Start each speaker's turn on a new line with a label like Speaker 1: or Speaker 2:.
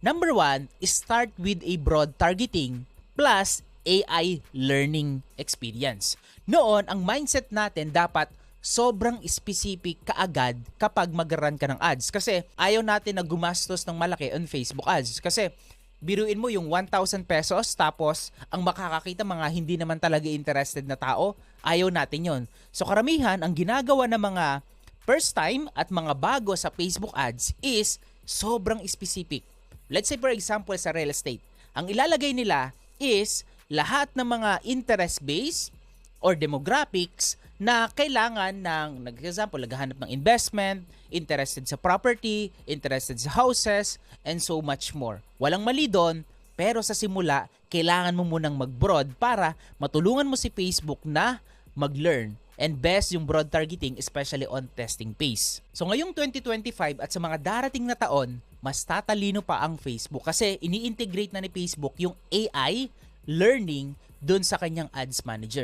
Speaker 1: Number one, start with a broad targeting plus AI learning experience. Noon, ang mindset natin dapat sobrang specific kaagad kapag mag-run ka ng ads. Kasi ayaw natin na gumastos ng malaki on Facebook ads. Kasi biruin mo yung 1,000 pesos tapos ang makakakita mga hindi naman talaga interested na tao, ayaw natin yon. So karamihan, ang ginagawa ng mga first time at mga bago sa Facebook ads is sobrang specific. Let's say for example sa real estate, ang ilalagay nila is lahat ng mga interest base or demographics na kailangan ng, nag-example, naghahanap ng investment, interested sa property, interested sa houses, and so much more. Walang mali doon, pero sa simula, kailangan mo munang mag-broad para matulungan mo si Facebook na mag-learn and best yung broad targeting especially on testing phase. So ngayong 2025 at sa mga darating na taon, mas tatalino pa ang Facebook kasi ini-integrate na ni Facebook yung AI learning dun sa kanyang ads manager.